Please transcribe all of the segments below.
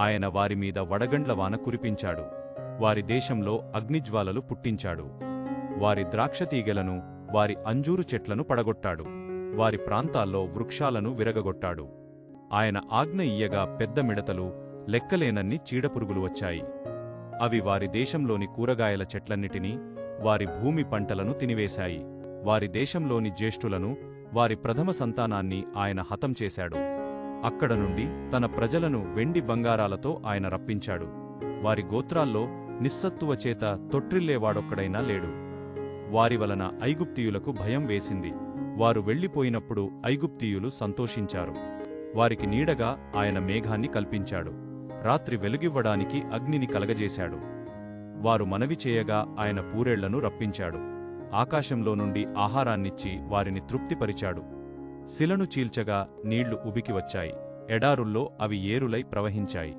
ఆయన వారిమీద వడగండ్ల వాన కురిపించాడు. వారి దేశంలో అగ్నిజ్వాలలు పుట్టించాడు. వారి ద్రాక్షతీగెలను వారి అంజూరు చెట్లను పడగొట్టాడు. వారి ప్రాంతాల్లో వృక్షాలను విరగగొట్టాడు. ఆయన ఆజ్ఞ ఇయ్యగా పెద్ద మిడతలు లెక్కలేనన్ని చీడపురుగులు వచ్చాయి. అవి వారి దేశంలోని కూరగాయల చెట్లన్నిటినీ వారి భూమి పంటలను తినివేశాయి. వారి దేశంలోని జ్యేష్ఠులను వారి ప్రథమ సంతానాన్ని ఆయన హతం చేశాడు. అక్కడ నుండి తన ప్రజలను వెండి బంగారాలతో ఆయన రప్పించాడు. వారి గోత్రాల్లో నిస్సత్తువ చేత తొట్రిల్లేవాడొక్కడైనా లేడు. వారి వలన ఐగుప్తీయులకు భయం వేసింది. వారు వెళ్ళిపోయినప్పుడు ఐగుప్తీయులు సంతోషించారు. వారికి నీడగా ఆయన మేఘాన్ని కల్పించాడు. రాత్రి వెలుగివ్వడానికి అగ్నిని కలగజేశాడు. వారు మనవి చేయగా ఆయన పూరేళ్ళను రప్పించాడు. ఆకాశంలో నుండి ఆహారాన్నిచ్చి వారిని తృప్తిపరిచాడు. శిలను చీల్చగా నీళ్ళు ఉబికి వచ్చాయి. ఎడారుల్లో అవి ఏరులై ప్రవహించాయి.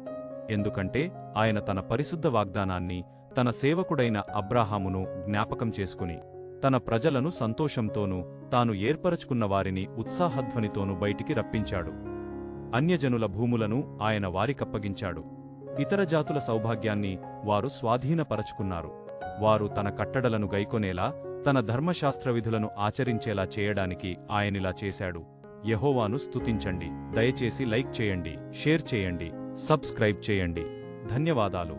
ఎందుకంటే ఆయన తన పరిశుద్ధ వాగ్దానాన్ని తన సేవకుడైన అబ్రాహామును జ్ఞాపకం చేసుకుని తన ప్రజలను సంతోషంతోనూ తాను ఏర్పరచుకున్న వారిని ఉత్సాహధ్వనితోనూ బయటికి రప్పించాడు. అన్యజనుల భూములను ఆయన వారికప్పగించాడు. ఇతర జాతుల సౌభాగ్యాన్ని వారు స్వాధీనపరచుకున్నారు. వారు తన కట్టడలను గైకొనేలా తన ధర్మశాస్త్ర విధులను ఆచరించేలా చేయడానికి ఆయనిలా చేశాడు. యహోవాను స్తుతించండి. దయచేసి లైక్ చేయండి షేర్ చేయండి సబ్స్క్రైబ్ చేయండి. ధన్యవాదాలు.